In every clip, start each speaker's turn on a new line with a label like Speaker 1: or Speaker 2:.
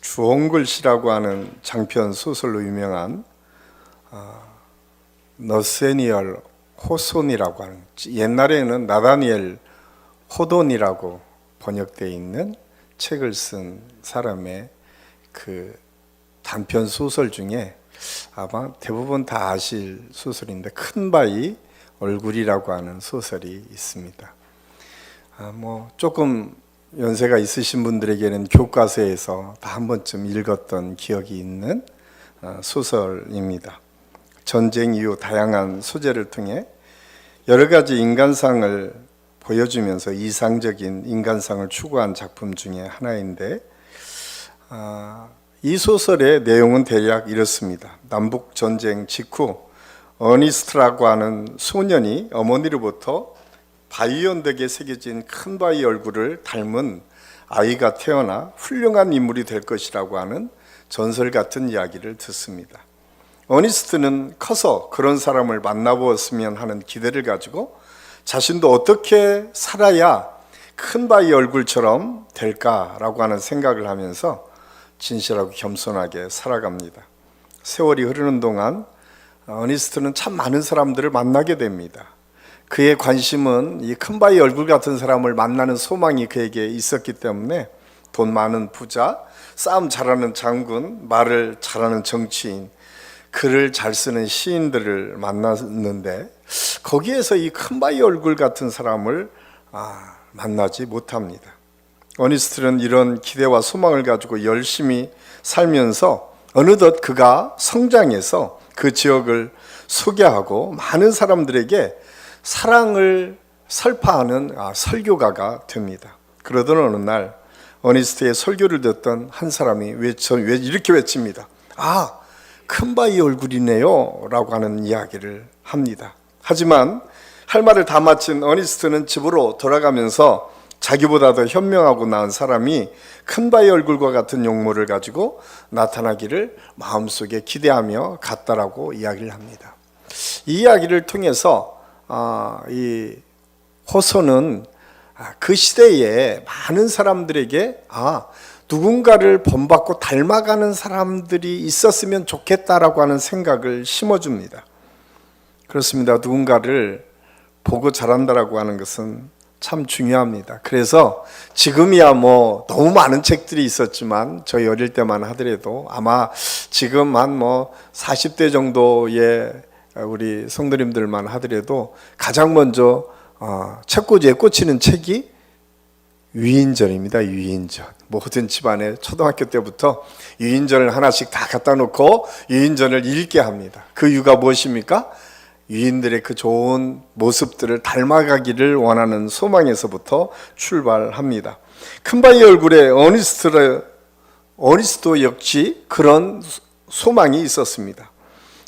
Speaker 1: 주홍글 씨라고 하는 장편 소설로 유명한 어, 너세니얼 호손이라고 하는 옛날에는 나다니엘 호돈이라고 번역되어 있는 책을 쓴 사람의 그 단편 소설 중에 아마 대부분 다 아실 소설인데 큰 바위 얼굴이라고 하는 소설이 있습니다. 아, 뭐 조금 연세가 있으신 분들에게는 교과서에서 다 한 번쯤 읽었던 기억이 있는 어, 소설입니다. 전쟁 이후 다양한 소재를 통해 여러 가지 인간상을 보여주면서 이상적인 인간상을 추구한 작품 중에 하나인데 아, 이 소설의 내용은 대략 이렇습니다. 남북 전쟁 직후 어니스트라고 하는 소년이 어머니로부터 바위 언덕에 새겨진 큰 바위 얼굴을 닮은 아이가 태어나 훌륭한 인물이 될 것이라고 하는 전설 같은 이야기를 듣습니다. 어니스트는 커서 그런 사람을 만나보았으면 하는 기대를 가지고 자신도 어떻게 살아야 큰 바위 얼굴처럼 될까라고 하는 생각을 하면서 진실하고 겸손하게 살아갑니다. 세월이 흐르는 동안 어니스트는 참 많은 사람들을 만나게 됩니다. 그의 관심은 이 큰 바위 얼굴 같은 사람을 만나는 소망이 그에게 있었기 때문에 돈 많은 부자, 싸움 잘하는 장군, 말을 잘하는 정치인, 글을 잘 쓰는 시인들을 만났는데 거기에서 이 큰 바위 얼굴 같은 사람을 아, 만나지 못합니다. 어니스트는 이런 기대와 소망을 가지고 열심히 살면서 어느덧 그가 성장해서 그 지역을 소개하고 많은 사람들에게 사랑을 설파하는 아, 설교가가 됩니다. 그러던 어느 날 어니스트의 설교를 듣던 한 사람이 외쳐 왜 이렇게 외칩니다. 아, 큰 바위 얼굴이네요라고 하는 이야기를 합니다. 하지만 할 말을 다 마친 어니스트는 집으로 돌아가면서 자기보다 더 현명하고 나은 사람이 큰 바위 얼굴과 같은 용모를 가지고 나타나기를 마음속에 기대하며 갔다라고 이야기를 합니다. 이 이야기를 통해서 아, 이 호소는 아, 그 시대에 많은 사람들에게 아 누군가를 본받고 닮아가는 사람들이 있었으면 좋겠다라고 하는 생각을 심어줍니다. 그렇습니다. 누군가를 보고 자란다라고 하는 것은 참 중요합니다. 그래서 지금이야 뭐 너무 많은 책들이 있었지만 저희 어릴 때만 하더라도 아마 지금 한 뭐 40대 정도의 우리 성도님들만 하더라도 가장 먼저 어, 책꽂이에 꽂히는 책이 유인전입니다. 유인전. 모든 집안에 초등학교 때부터 유인전을 하나씩 다 갖다 놓고 유인전을 읽게 합니다. 그 이유가 무엇입니까? 유인들의 그 좋은 모습들을 닮아가기를 원하는 소망에서부터 출발합니다. 큰바위 얼굴에 어니스트를 어니스도 역시 그런 소망이 있었습니다.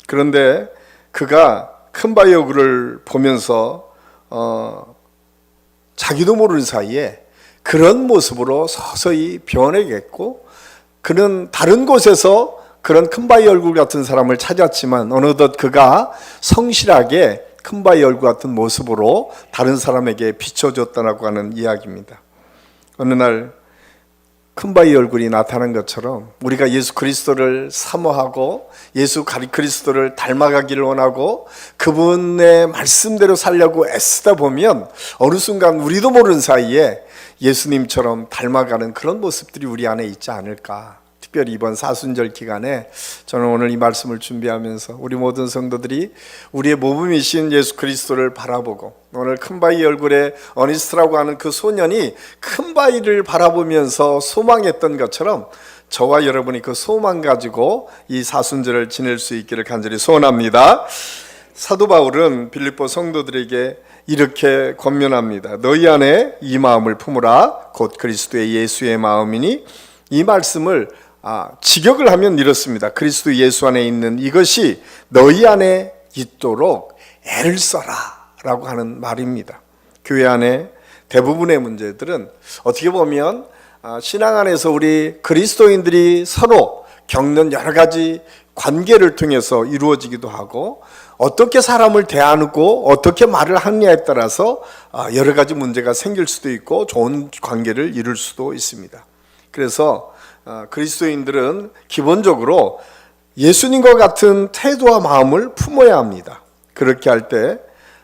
Speaker 1: 그런데 그가 큰 바위 얼굴을 보면서 어, 자기도 모르는 사이에 그런 모습으로 서서히 변해겠고 그는 다른 곳에서 그런 큰 바위 얼굴 같은 사람을 찾았지만 어느덧 그가 성실하게 큰 바위 얼굴 같은 모습으로 다른 사람에게 비춰줬다고 하는 이야기입니다. 어느 날 큰 바위 얼굴이 나타난 것처럼 우리가 예수 그리스도를 사모하고 예수 그리스도를 닮아가기를 원하고 그분의 말씀대로 살려고 애쓰다 보면 어느 순간 우리도 모르는 사이에 예수님처럼 닮아가는 그런 모습들이 우리 안에 있지 않을까. 특별히 이번 사순절 기간에 저는 오늘 이 말씀을 준비하면서 우리 모든 성도들이 우리의 모범이신 예수 그리스도를 바라보고 오늘 큰 바위 얼굴에 어니스트라고 하는 그 소년이 큰 바위를 바라보면서 소망했던 것처럼 저와 여러분이 그 소망 가지고 이 사순절을 지낼 수 있기를 간절히 소원합니다. 사도 바울은 빌립보 성도들에게 이렇게 권면합니다. 너희 안에 이 마음을 품으라. 곧 그리스도의 예수의 마음이니 이 말씀을 아, 직역을 하면 이렇습니다. 그리스도 예수 안에 있는 이것이 너희 안에 있도록 애를 써라 라고 하는 말입니다. 교회 안에 대부분의 문제들은 어떻게 보면 아, 신앙 안에서 우리 그리스도인들이 서로 겪는 여러 가지 관계를 통해서 이루어지기도 하고 어떻게 사람을 대하고 어떻게 말을 하느냐에 따라서 아, 여러 가지 문제가 생길 수도 있고 좋은 관계를 이룰 수도 있습니다. 그래서 어, 그리스도인들은 기본적으로 예수님과 같은 태도와 마음을 품어야 합니다. 그렇게 할 때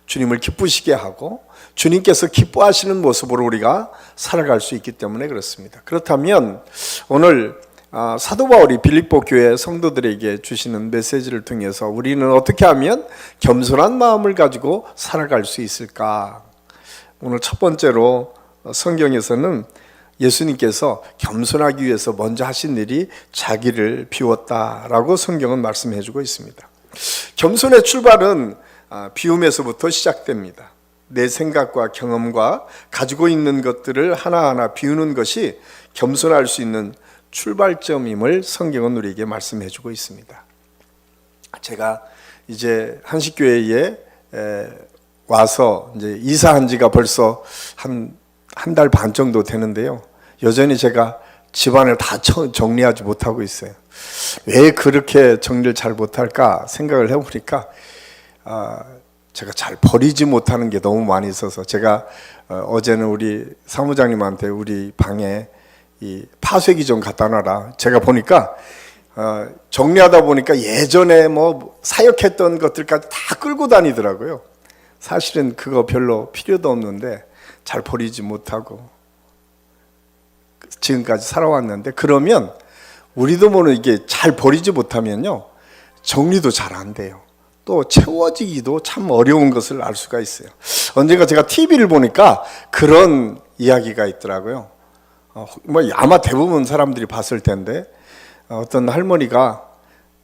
Speaker 1: 주님을 기쁘시게 하고 주님께서 기뻐하시는 모습으로 우리가 살아갈 수 있기 때문에 그렇습니다. 그렇다면 오늘 아, 사도 바울이 빌립보 교회 성도들에게 주시는 메시지를 통해서 우리는 어떻게 하면 겸손한 마음을 가지고 살아갈 수 있을까? 오늘 첫 번째로 성경에서는 예수님께서 겸손하기 위해서 먼저 하신 일이 자기를 비웠다라고 성경은 말씀해 주고 있습니다. 겸손의 출발은 아, 비움에서부터 시작됩니다. 내 생각과 경험과 가지고 있는 것들을 하나하나 비우는 것이 겸손할 수 있는 출발점임을 성경은 우리에게 말씀해 주고 있습니다. 제가 이제 한식교회에 에, 와서 이제 이사한 지가 벌써 한 한 달 반 정도 되는데요. 여전히 제가 집안을 다 처- 정리하지 못하고 있어요. 왜 그렇게 정리를 잘 못할까 생각을 해보니까 아, 제가 잘 버리지 못하는 게 너무 많이 있어서 제가 어, 어제는 우리 사무장님한테 우리 방에 이 파쇄기 좀 갖다 놔라. 제가 보니까 어, 정리하다 보니까 예전에 뭐 사역했던 것들까지 다 끌고 다니더라고요. 사실은 그거 별로 필요도 없는데 잘 버리지 못하고 지금까지 살아왔는데 그러면 우리도 모르는 이게 잘 버리지 못하면요 정리도 잘 안 돼요. 또 채워지기도 참 어려운 것을 알 수가 있어요. 언젠가 제가 TV를 보니까 그런 이야기가 있더라고요. 어, 뭐 아마 대부분 사람들이 봤을 텐데 어, 어떤 할머니가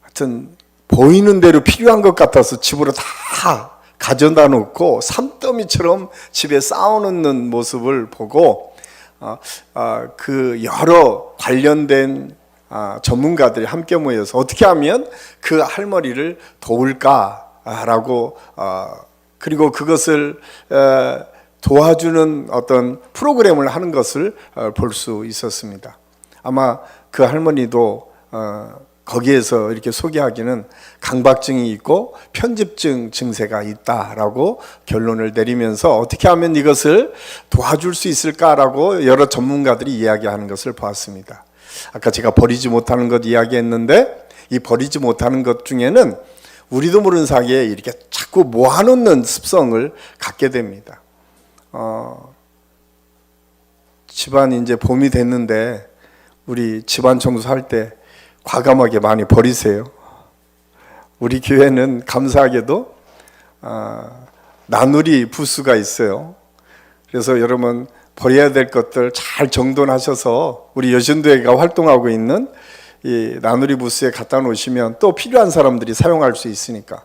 Speaker 1: 하여튼 보이는 대로 필요한 것 같아서 집으로 다 가져다 놓고 산더미처럼 집에 쌓아놓는 모습을 보고 어, 어, 그 여러 관련된 아, 전문가들이 함께 모여서 어떻게 하면 그 할머니를 도울까라고 어, 그리고 그것을 에, 도와주는 어떤 프로그램을 하는 것을 어, 볼수 있었습니다. 아마 그 할머니도 어, 거기에서 이렇게 소개하기는 강박증이 있고 편집증 증세가 있다라고 결론을 내리면서 어떻게 하면 이것을 도와줄 수 있을까라고 여러 전문가들이 이야기하는 것을 보았습니다. 아까 제가 버리지 못하는 것 이야기했는데 이 버리지 못하는 것 중에는 우리도 모르는 사이에 이렇게 자꾸 모아놓는 습성을 갖게 됩니다. 어, 집안 이제 봄이 됐는데 우리 집안 청소할 때 과감하게 많이 버리세요. 우리 교회는 감사하게도 아, 나누리 부스가 있어요. 그래서 여러분 버려야 될 것들 잘 정돈하셔서 우리 여신도회가 활동하고 있는 이 나누리 부스에 갖다 놓으시면 또 필요한 사람들이 사용할 수 있으니까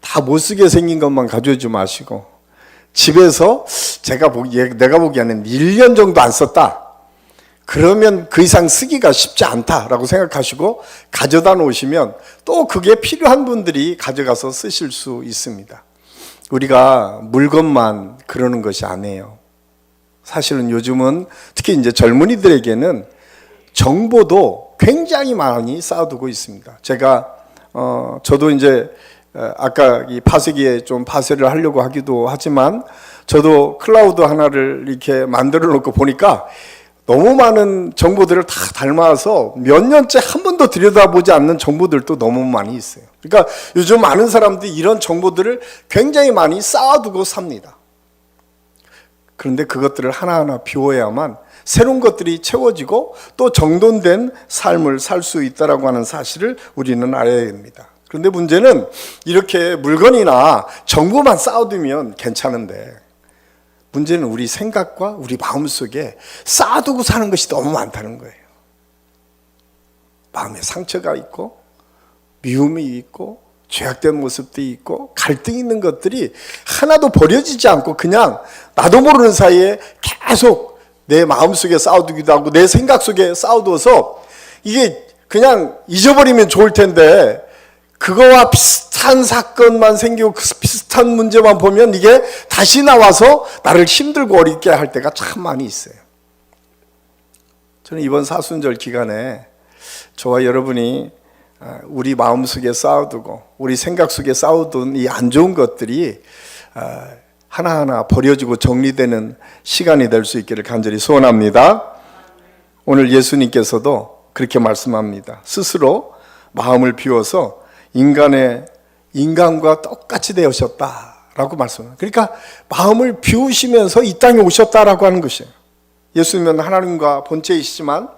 Speaker 1: 다 못 쓰게 생긴 것만 가져오지 마시고 집에서 제가 보기에 내가 보기에는 1년 정도 안 썼다. 그러면 그 이상 쓰기가 쉽지 않다라고 생각하시고 가져다 놓으시면 또 그게 필요한 분들이 가져가서 쓰실 수 있습니다. 우리가 물건만 그러는 것이 아니에요. 사실은 요즘은 특히 이제 젊은이들에게는 정보도 굉장히 많이 쌓아두고 있습니다. 제가 어 저도 이제 어, 아까 이 파쇄기에 좀 파쇄를 하려고 하기도 하지만 저도 클라우드 하나를 이렇게 만들어 놓고 보니까 너무 많은 정보들을 다 닮아서 몇 년째 한 번도 들여다보지 않는 정보들도 너무 많이 있어요. 그러니까 요즘 많은 사람들이 이런 정보들을 굉장히 많이 쌓아두고 삽니다. 그런데 그것들을 하나하나 비워야만 새로운 것들이 채워지고 또 정돈된 삶을 살 수 있다라고 하는 사실을 우리는 알아야 됩니다. 그런데 문제는 이렇게 물건이나 정보만 쌓아두면 괜찮은데 문제는 우리 생각과 우리 마음 속에 쌓아두고 사는 것이 너무 많다는 거예요. 마음에 상처가 있고 미움이 있고 죄악된 모습도 있고 갈등 있는 것들이 하나도 버려지지 않고 그냥 나도 모르는 사이에 계속 내 마음 속에 쌓아두기도 하고 내 생각 속에 쌓아두어서 이게 그냥 잊어버리면 좋을 텐데 그거와 비슷한 사건만 생기고 그 비슷한 문제만 보면 이게 다시 나와서 나를 힘들고 어렵게 할 때가 참 많이 있어요. 저는 이번 사순절 기간에 저와 여러분이 아, 우리 마음 속에 쌓아두고 우리 생각 속에 쌓아둔 이 안 좋은 것들이 아, 하나하나 버려지고 정리되는 시간이 될 수 있기를 간절히 소원합니다. 오늘 예수님께서도 그렇게 말씀합니다. 스스로 마음을 비워서 인간의 인간과 똑같이 되으셨다라고 말씀합니다. 그러니까 마음을 비우시면서 이 땅에 오셨다라고 하는 것이에요. 예수님은 하나님과 본체이시지만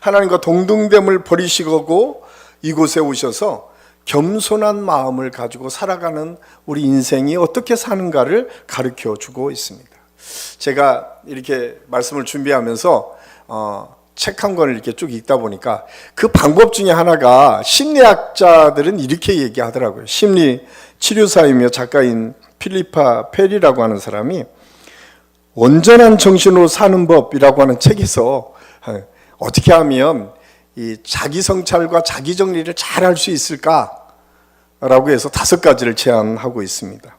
Speaker 1: 하나님과 동등됨을 버리시고 이곳에 오셔서 겸손한 마음을 가지고 살아가는 우리 인생이 어떻게 사는가를 가르쳐 주고 있습니다. 제가 이렇게 말씀을 준비하면서 어, 책 한 권을 이렇게 쭉 읽다 보니까 그 방법 중에 하나가 심리학자들은 이렇게 얘기하더라고요. 심리 치료사이며 작가인 필리파 페리라고 하는 사람이 온전한 정신으로 사는 법이라고 하는 책에서 어, 어떻게 하면 이 자기 성찰과 자기 정리를 잘 할 수 있을까라고 해서 다섯 가지를 제안하고 있습니다.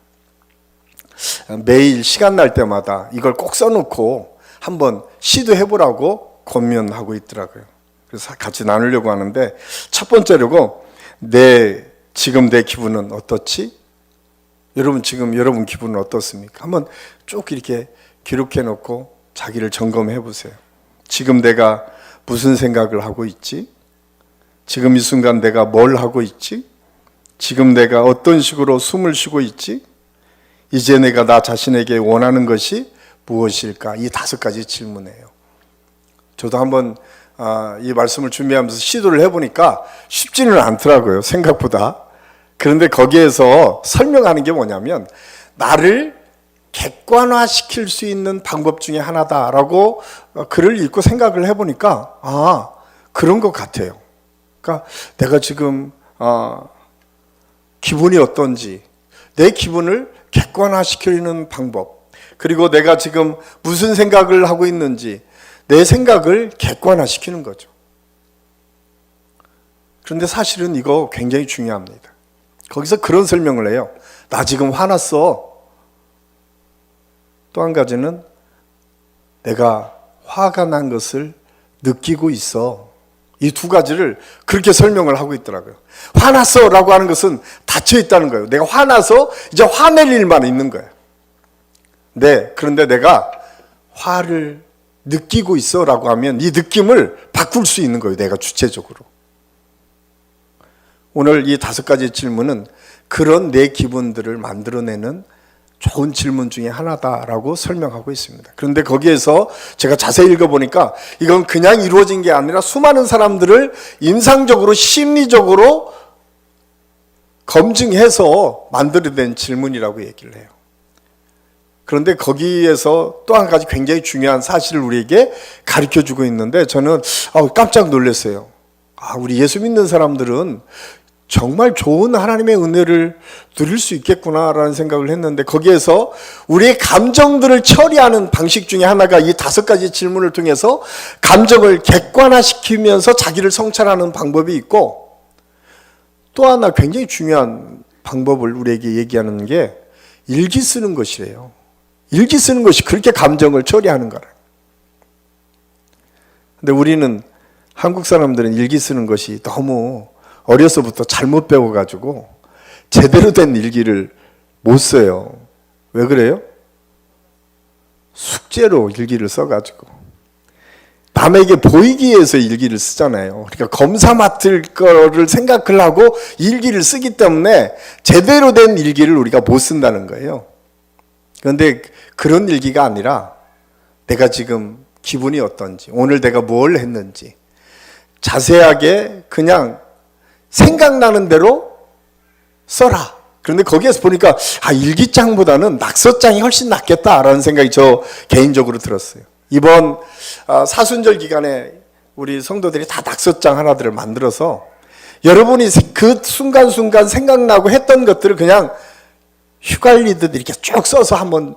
Speaker 1: 매일 시간 날 때마다 이걸 꼭 써놓고 한번 시도해 보라고 권면하고 있더라고요. 그래서 같이 나누려고 하는데 첫 번째로고 내 지금 내 기분은 어떻지? 여러분 지금 여러분 기분은 어떻습니까? 한번 쭉 이렇게 기록해 놓고 자기를 점검해 보세요. 지금 내가 무슨 생각을 하고 있지? 지금 이 순간 내가 뭘 하고 있지? 지금 내가 어떤 식으로 숨을 쉬고 있지? 이제 내가 나 자신에게 원하는 것이 무엇일까? 이 다섯 가지 질문이에요. 저도 한번 아, 이 말씀을 준비하면서 시도를 해보니까 쉽지는 않더라고요. 생각보다. 그런데 거기에서 설명하는 게 뭐냐면 나를 객관화시킬 수 있는 방법 중에 하나다라고 어, 글을 읽고 생각을 해보니까 아 그런 것 같아요. 그러니까 내가 지금 어, 기분이 어떤지 내 기분을 객관화시키는 방법 그리고 내가 지금 무슨 생각을 하고 있는지 내 생각을 객관화시키는 거죠. 그런데 사실은 이거 굉장히 중요합니다. 거기서 그런 설명을 해요. 나 지금 화났어. 또 한 가지는 내가 화가 난 것을 느끼고 있어. 이 두 가지를 그렇게 설명을 하고 있더라고요. 화났어 라고 하는 것은 닫혀 있다는 거예요. 내가 화나서 이제 화낼 일만 있는 거예요. 네, 그런데 내가 화를 느끼고 있어 라고 하면 이 느낌을 바꿀 수 있는 거예요. 내가 주체적으로. 오늘 이 다섯 가지 질문은 그런 내 기분들을 만들어내는 좋은 질문 중에 하나다라고 설명하고 있습니다. 그런데 거기에서 제가 자세히 읽어보니까 이건 그냥 이루어진 게 아니라 수많은 사람들을 임상적으로 심리적으로 검증해서 만들어낸 질문이라고 얘기를 해요. 그런데 거기에서 또 한 가지 굉장히 중요한 사실을 우리에게 가르쳐 주고 있는데 저는 깜짝 놀랐어요. 아, 우리 예수 믿는 사람들은 정말 좋은 하나님의 은혜를 누릴 수 있겠구나라는 생각을 했는데 거기에서 우리의 감정들을 처리하는 방식 중에 하나가 이 다섯 가지 질문을 통해서 감정을 객관화시키면서 자기를 성찰하는 방법이 있고 또 하나 굉장히 중요한 방법을 우리에게 얘기하는 게 일기 쓰는 것이래요. 일기 쓰는 것이 그렇게 감정을 처리하는 거라. 근데 우리는 한국 사람들은 일기 쓰는 것이 너무 어려서부터 잘못 배워가지고 제대로 된 일기를 못 써요. 왜 그래요? 숙제로 일기를 써가지고 남에게 보이기 위해서 일기를 쓰잖아요. 그러니까 검사 맡을 거를 생각을 하고 일기를 쓰기 때문에 제대로 된 일기를 우리가 못 쓴다는 거예요. 그런데 그런 일기가 아니라 내가 지금 기분이 어떤지, 오늘 내가 뭘 했는지 자세하게 그냥 생각나는 대로 써라. 그런데 거기에서 보니까 아 일기장보다는 낙서장이 훨씬 낫겠다라는 생각이 저 개인적으로 들었어요. 이번 아, 사순절 기간에 우리 성도들이 다 낙서장 하나들을 만들어서 여러분이 그 순간순간 생각나고 했던 것들을 그냥 휘갈리듯 이렇게 쭉 써서 한번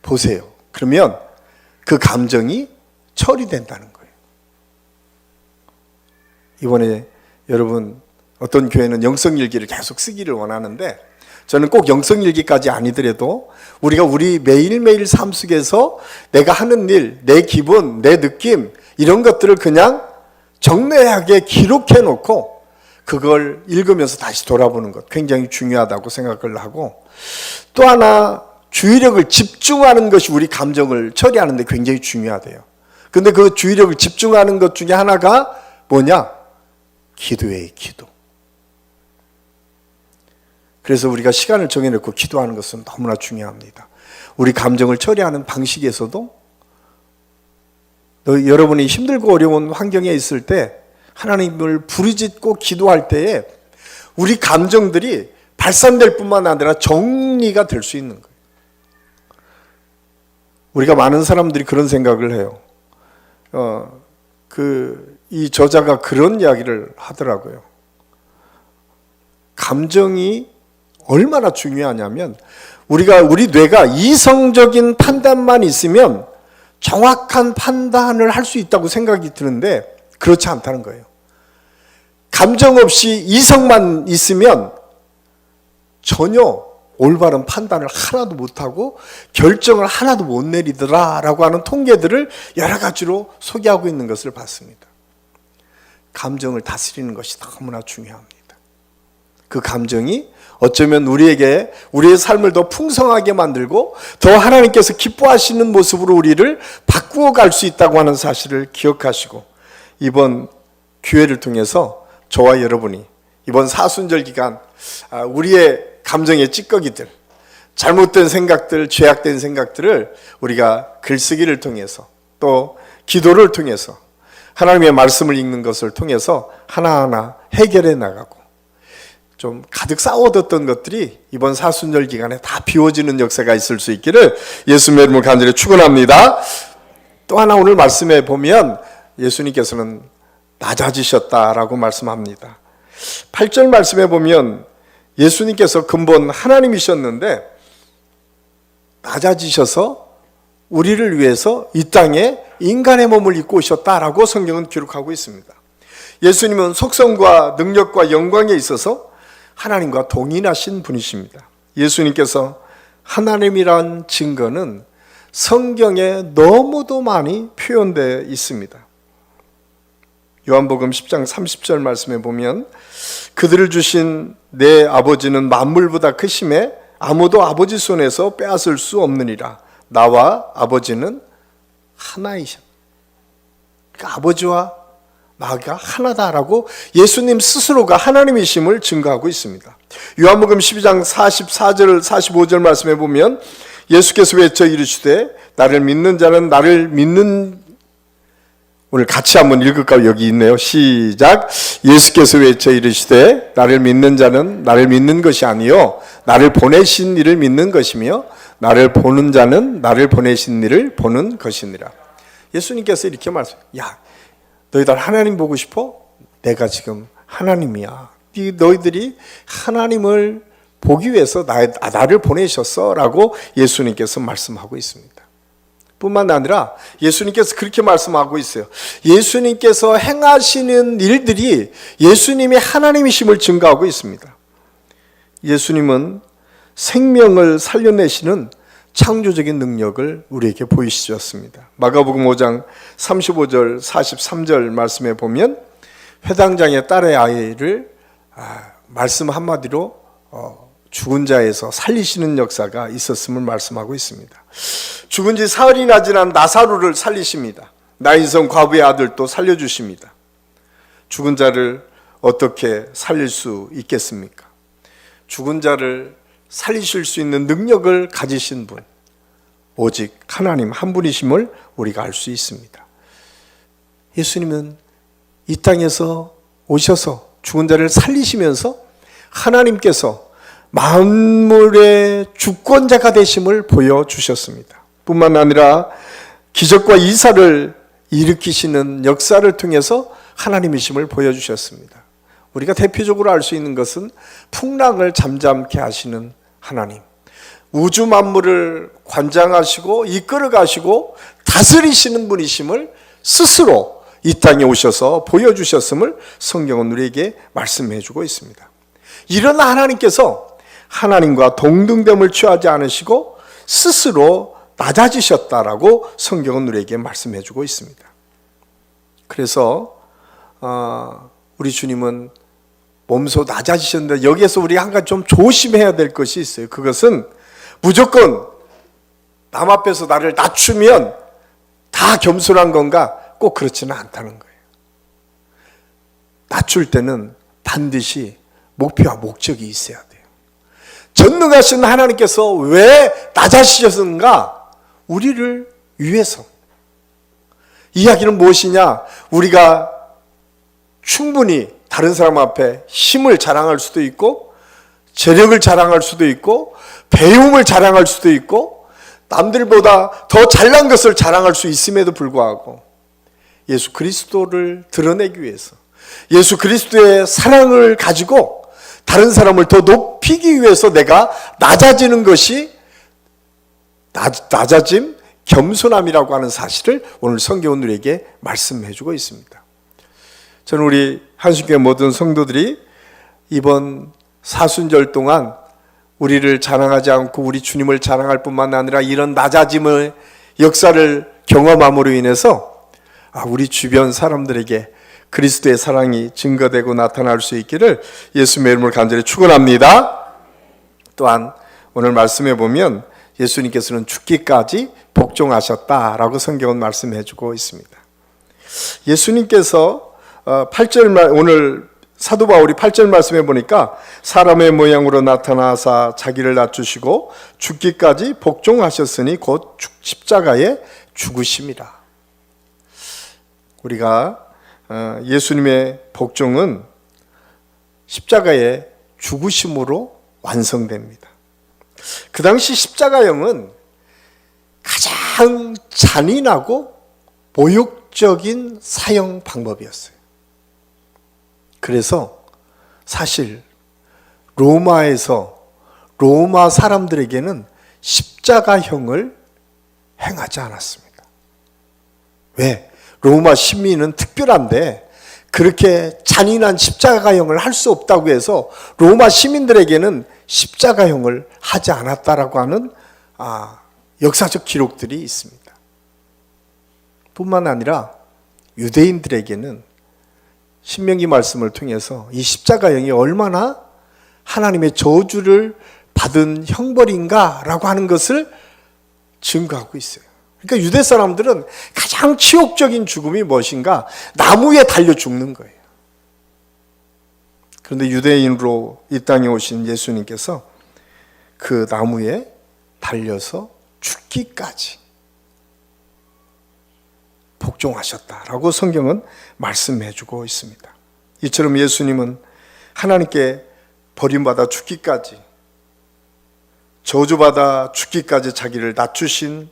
Speaker 1: 보세요. 그러면 그 감정이 처리된다는 거예요. 이번에 여러분 어떤 교회는 영성일기를 계속 쓰기를 원하는데 저는 꼭 영성일기까지 아니더라도 우리가 우리 매일매일 삶 속에서 내가 하는 일, 내 기분, 내 느낌 이런 것들을 그냥 정례하게 기록해 놓고 그걸 읽으면서 다시 돌아보는 것 굉장히 중요하다고 생각을 하고 또 하나 주의력을 집중하는 것이 우리 감정을 처리하는데 굉장히 중요하대요. 근데 그 주의력을 집중하는 것 중에 하나가 뭐냐? 기도예요, 기도. 그래서 우리가 시간을 정해놓고 기도하는 것은 너무나 중요합니다. 우리 감정을 처리하는 방식에서도 너, 여러분이 힘들고 어려운 환경에 있을 때 하나님을 부르짖고 기도할 때에 우리 감정들이 발산될 뿐만 아니라 정리가 될 수 있는 거예요. 우리가 많은 사람들이 그런 생각을 해요. 어, 그, 이 저자가 그런 이야기를 하더라고요. 감정이 얼마나 중요하냐면, 우리가, 우리 뇌가 이성적인 판단만 있으면 정확한 판단을 할 수 있다고 생각이 드는데, 그렇지 않다는 거예요. 감정 없이 이성만 있으면 전혀 올바른 판단을 하나도 못하고 결정을 하나도 못 내리더라라고 하는 통계들을 여러 가지로 소개하고 있는 것을 봤습니다. 감정을 다스리는 것이 너무나 중요합니다. 그 감정이 어쩌면 우리에게 우리의 삶을 더 풍성하게 만들고 더 하나님께서 기뻐하시는 모습으로 우리를 바꾸어 갈 수 있다고 하는 사실을 기억하시고 이번 기회를 통해서 저와 여러분이 이번 사순절 기간 아, 우리의 감정의 찌꺼기들, 잘못된 생각들, 죄악된 생각들을 우리가 글쓰기를 통해서 또 기도를 통해서 하나님의 말씀을 읽는 것을 통해서 하나하나 해결해 나가고 좀 가득 쌓아뒀던 것들이 이번 사순절 기간에 다 비워지는 역사가 있을 수 있기를 예수님의 이름을 간절히 축원합니다. 또 하나 오늘 말씀에 보면 예수님께서는 낮아지셨다라고 말씀합니다. 8절 말씀에 보면 예수님께서 근본 하나님이셨는데 낮아지셔서 우리를 위해서 이 땅에 인간의 몸을 입고 오셨다라고 성경은 기록하고 있습니다. 예수님은 속성과 능력과 영광에 있어서 하나님과 동일하신 분이십니다. 예수님께서 하나님이란 증거는 성경에 너무도 많이 표현되어 있습니다. 요한복음 10장 30절 말씀에 보면 그들을 주신 내 아버지는 만물보다 크심에 아무도 아버지 손에서 빼앗을 수 없느니라. 나와 아버지는 하나이셔. 그러니까 아버지와 나가 하나다라고 예수님 스스로가 하나님이심을 증거하고 있습니다. 요한복음 12장 44절 45절 말씀에 보면 예수께서 외쳐 이르시되 나를 믿는 자는 나를 믿는 오늘 같이 한번 읽을까요? 여기 있네요. 시작. 예수께서 외쳐 이르시되 나를 믿는 자는 나를 믿는 것이 아니요 나를 보내신 이를 믿는 것이며 나를 보는 자는 나를 보내신 이를 보는 것이니라. 예수님께서 이렇게 말씀. 야, 너희들 하나님 보고 싶어? 내가 지금 하나님이야. 너희들이 하나님을 보기 위해서 나, 나를 보내셨어라고 예수님께서 말씀하고 있습니다. 뿐만 아니라 예수님께서 그렇게 말씀하고 있어요. 예수님께서 행하시는 일들이 예수님이 하나님이심을 증거하고 있습니다. 예수님은 생명을 살려내시는 창조적인 능력을 우리에게 보이셨습니다. 마가복음 5장 35절 43절 말씀에 보면 회당장의 딸의 아이를 아, 말씀 한마디로 어, 죽은 자에서 살리시는 역사가 있었음을 말씀하고 있습니다. 죽은 지 사흘이나 지난 나사로를 살리십니다. 나인성 과부의 아들도 살려주십니다. 죽은 자를 어떻게 살릴 수 있겠습니까? 죽은 자를 살리실 수 있는 능력을 가지신 분, 오직 하나님 한 분이심을 우리가 알 수 있습니다. 예수님은 이 땅에서 오셔서 죽은 자를 살리시면서 하나님께서 만물의 주권자가 되심을 보여주셨습니다. 뿐만 아니라 기적과 이사를 일으키시는 역사를 통해서 하나님이심을 보여주셨습니다. 우리가 대표적으로 알 수 있는 것은 풍랑을 잠잠케 하시는 하나님. 우주 만물을 관장하시고 이끌어 가시고 다스리시는 분이심을 스스로 이 땅에 오셔서 보여주셨음을 성경은 우리에게 말씀해 주고 있습니다. 이런 하나님께서 하나님과 동등됨을 취하지 않으시고 스스로 낮아지셨다라고 성경은 우리에게 말씀해 주고 있습니다. 그래서 어, 우리 주님은 몸소 낮아지셨는데 여기에서 우리 한 가지 좀 조심해야 될 것이 있어요. 그것은 무조건 남 앞에서 나를 낮추면 다 겸손한 건가? 꼭 그렇지는 않다는 거예요. 낮출 때는 반드시 목표와 목적이 있어야 돼요. 전능하신 하나님께서 왜 낮아지셨는가? 우리를 위해서. 이야기는 무엇이냐? 우리가 충분히 다른 사람 앞에 힘을 자랑할 수도 있고, 재력을 자랑할 수도 있고, 배움을 자랑할 수도 있고, 남들보다 더 잘난 것을 자랑할 수 있음에도 불구하고, 예수 그리스도를 드러내기 위해서, 예수 그리스도의 사랑을 가지고 다른 사람을 더 높이기 위해서 내가 낮아지는 것이 낮, 낮아짐, 겸손함이라고 하는 사실을 오늘 성경은 우리에게 말씀해 주고 있습니다. 저는 우리 한신교회 모든 성도들이 이번 사순절 동안 우리를 자랑하지 않고 우리 주님을 자랑할 뿐만 아니라 이런 낮아짐의 역사를 경험함으로 인해서 아, 우리 주변 사람들에게 그리스도의 사랑이 증거되고 나타날 수 있기를 예수님의 이름을 간절히 축원합니다. 또한 오늘 말씀해 보면 예수님께서는 죽기까지 복종하셨다라고 성경은 말씀해 주고 있습니다. 예수님께서 8절 말 오늘 사도 바울이 8절 말씀해 보니까 사람의 모양으로 나타나사 자기를 낮추시고 죽기까지 복종하셨으니 곧 십자가에 죽으심이라. 우리가 어, 예수님의 복종은 십자가의 죽으심으로 완성됩니다. 그 당시 십자가형은 가장 잔인하고 모욕적인 사형 방법이었어요. 그래서 사실 로마에서 로마 사람들에게는 십자가형을 행하지 않았습니다. 왜? 로마 시민은 특별한데 그렇게 잔인한 십자가형을 할 수 없다고 해서 로마 시민들에게는 십자가형을 하지 않았다라고 하는 아, 역사적 기록들이 있습니다. 뿐만 아니라 유대인들에게는 신명기 말씀을 통해서 이 십자가형이 얼마나 하나님의 저주를 받은 형벌인가라고 하는 것을 증거하고 있어요. 그러니까 유대 사람들은 가장 치욕적인 죽음이 무엇인가? 나무에 달려 죽는 거예요. 그런데 유대인으로 이 땅에 오신 예수님께서 그 나무에 달려서 죽기까지 복종하셨다라고 성경은 말씀해 주고 있습니다. 이처럼 예수님은 하나님께 버림받아 죽기까지 저주받아 죽기까지 자기를 낮추신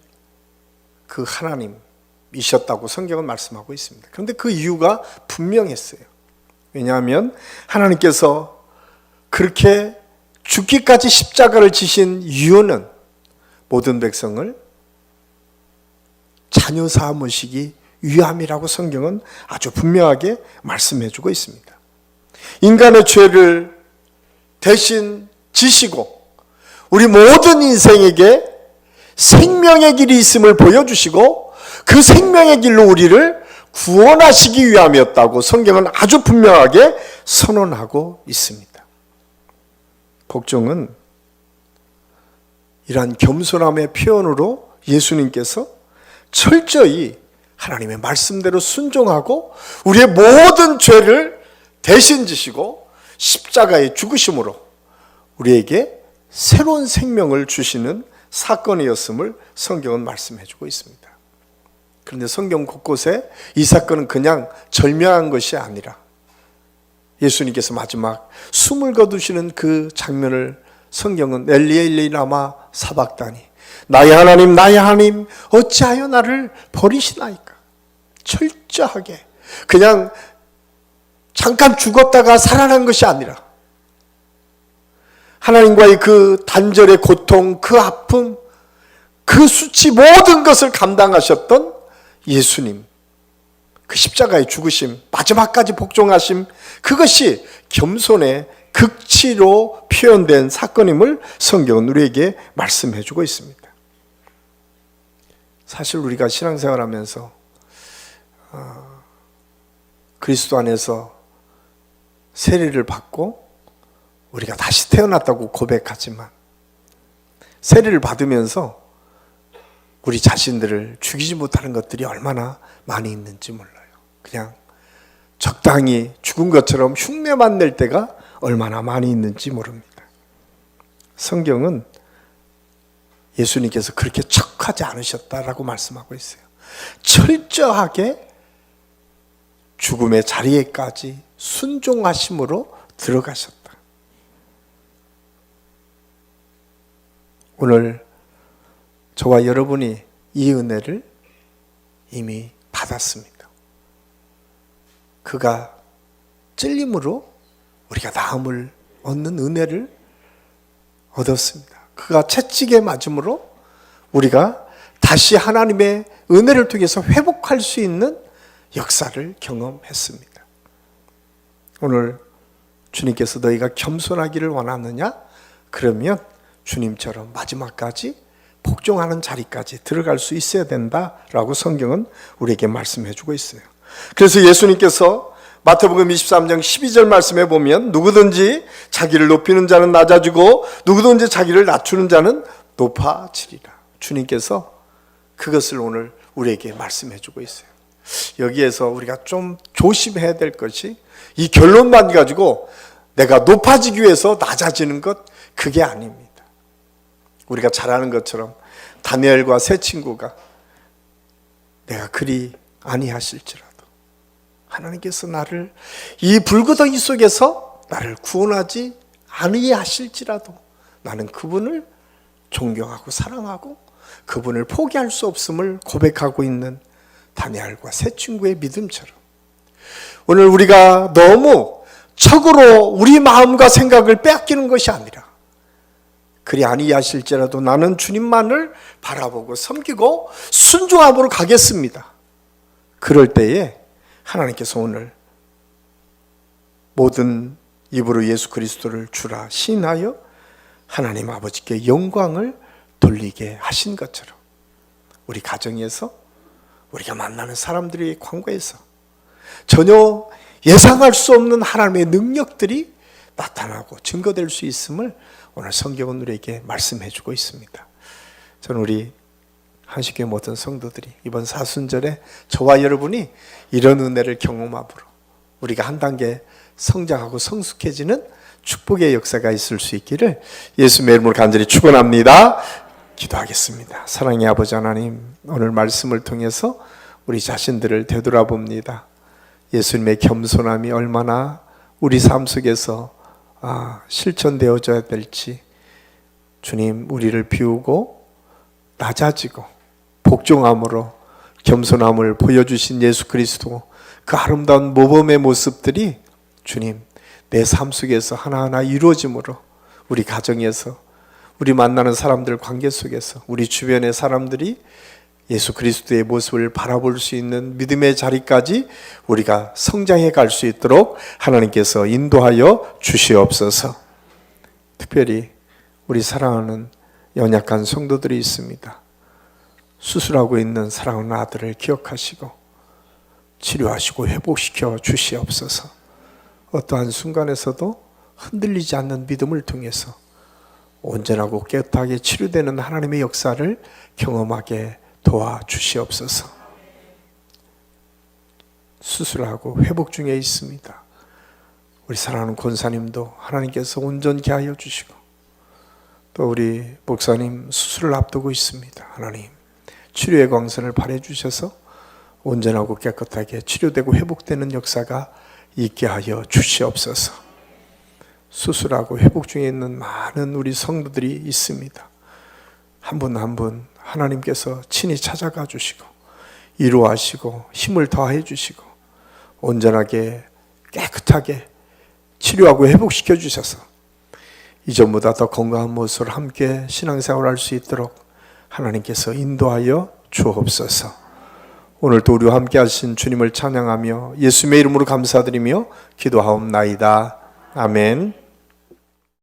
Speaker 1: 그 하나님이셨다고 성경은 말씀하고 있습니다. 그런데 그 이유가 분명했어요. 왜냐하면 하나님께서 그렇게 죽기까지 십자가를 지신 이유는 모든 백성을 자녀 삼으시기 위함이라고 성경은 아주 분명하게 말씀해 주고 있습니다. 인간의 죄를 대신 지시고 우리 모든 인생에게 생명의 길이 있음을 보여주시고 그 생명의 길로 우리를 구원하시기 위함이었다고 성경은 아주 분명하게 선언하고 있습니다. 복종은 이러한 겸손함의 표현으로 예수님께서 철저히 하나님의 말씀대로 순종하고 우리의 모든 죄를 대신 지시고 십자가의 죽으심으로 우리에게 새로운 생명을 주시는 사건이었음을 성경은 말씀해 주고 있습니다. 그런데 성경 곳곳에 이 사건은 그냥 절명한 것이 아니라 예수님께서 마지막 숨을 거두시는 그 장면을 성경은 엘리 엘리 라마 사박다니 나의 하나님 나의 하나님 어찌하여 나를 버리시나이까 철저하게 그냥 잠깐 죽었다가 살아난 것이 아니라 하나님과의 그 단절의 고통, 그 아픔, 그 수치 모든 것을 감당하셨던 예수님. 그 십자가의 죽으심, 마지막까지 복종하심, 그것이 겸손의 극치로 표현된 사건임을 성경은 우리에게 말씀해 주고 있습니다. 사실 우리가 신앙생활 하면서 어, 그리스도 안에서 세례를 받고 우리가 다시 태어났다고 고백하지만 세례를 받으면서 우리 자신들을 죽이지 못하는 것들이 얼마나 많이 있는지 몰라요. 그냥 적당히 죽은 것처럼 흉내만 낼 때가 얼마나 많이 있는지 모릅니다. 성경은 예수님께서 그렇게 척하지 않으셨다라고 말씀하고 있어요. 철저하게 죽음의 자리에까지 순종하심으로 들어가셨다. 오늘 저와 여러분이 이 은혜를 이미 받았습니다. 그가 찔림으로 우리가 나음을 얻는 은혜를 얻었습니다. 그가 채찍에 맞음으로 우리가 다시 하나님의 은혜를 통해서 회복할 수 있는 역사를 경험했습니다. 오늘 주님께서 너희가 겸손하기를 원하느냐? 그러면 주님처럼 마지막까지 복종하는 자리까지 들어갈 수 있어야 된다라고 성경은 우리에게 말씀해 주고 있어요. 그래서 예수님께서 마태복음 23장 12절 말씀에 보면 누구든지 자기를 높이는 자는 낮아지고 누구든지 자기를 낮추는 자는 높아지리라. 주님께서 그것을 오늘 우리에게 말씀해 주고 있어요. 여기에서 우리가 좀 조심해야 될 것이 이 결론만 가지고 내가 높아지기 위해서 낮아지는 것 그게 아닙니다. 우리가 잘 아는 것처럼 다니엘과 세 친구가 내가 그리 아니하실지라도 하나님께서 나를 이 불구덩이 속에서 나를 구원하지 아니하실지라도 나는 그분을 존경하고 사랑하고 그분을 포기할 수 없음을 고백하고 있는 다니엘과 세 친구의 믿음처럼 오늘 우리가 너무 척으로 우리 마음과 생각을 빼앗기는 것이 아니라 그리 아니하실지라도 나는 주님만을 바라보고 섬기고 순종함으로 가겠습니다. 그럴 때에 하나님께서 오늘 모든 입으로 예수 그리스도를 주라 신하여 하나님 아버지께 영광을 돌리게 하신 것처럼 우리 가정에서 우리가 만나는 사람들의 관계에서 전혀 예상할 수 없는 하나님의 능력들이 나타나고 증거될 수 있음을 오늘 성경은 우리에게 말씀해 주고 있습니다. 저는 우리 한식교회 모든 성도들이 이번 사순절에 저와 여러분이 이런 은혜를 경험함으로 우리가 한 단계 성장하고 성숙해지는 축복의 역사가 있을 수 있기를 예수의 이름으로 간절히 축원합니다. 기도하겠습니다. 사랑의 아버지 하나님, 오늘 말씀을 통해서 우리 자신들을 되돌아봅니다. 예수님의 겸손함이 얼마나 우리 삶 속에서 아, 실천되어져야 될지 주님 우리를 비우고 낮아지고 복종함으로 겸손함을 보여주신 예수 그리스도 그 아름다운 모범의 모습들이 주님 내 삶 속에서 하나하나 이루어짐으로 우리 가정에서 우리 만나는 사람들 관계 속에서 우리 주변의 사람들이 예수 그리스도의 모습을 바라볼 수 있는 믿음의 자리까지 우리가 성장해 갈 수 있도록 하나님께서 인도하여 주시옵소서. 특별히 우리 사랑하는 연약한 성도들이 있습니다. 수술하고 있는 사랑하는 아들을 기억하시고 치료하시고 회복시켜 주시옵소서. 어떠한 순간에서도 흔들리지 않는 믿음을 통해서 온전하고 깨끗하게 치료되는 하나님의 역사를 경험하게 도와주시옵소서. 수술하고 회복 중에 있습니다. 우리 사랑하는 권사님도 하나님께서 온전케 하여 주시고 또 우리 목사님 수술을 앞두고 있습니다. 하나님 치료의 광선을 발해 주셔서 온전하고 깨끗하게 치료되고 회복되는 역사가 있게 하여 주시옵소서. 수술하고 회복 중에 있는 많은 우리 성도들이 있습니다. 한 분 한분 하나님께서 친히 찾아가 주시고 이루하시고 힘을 더해 주시고 온전하게 깨끗하게 치료하고 회복시켜 주셔서 이전보다 더 건강한 모습으로 함께 신앙생활 할수 있도록 하나님께서 인도하여 주옵소서. 오늘도 우리와 함께 하신 주님을 찬양하며 예수님의 이름으로 감사드리며 기도하옵나이다. 아멘.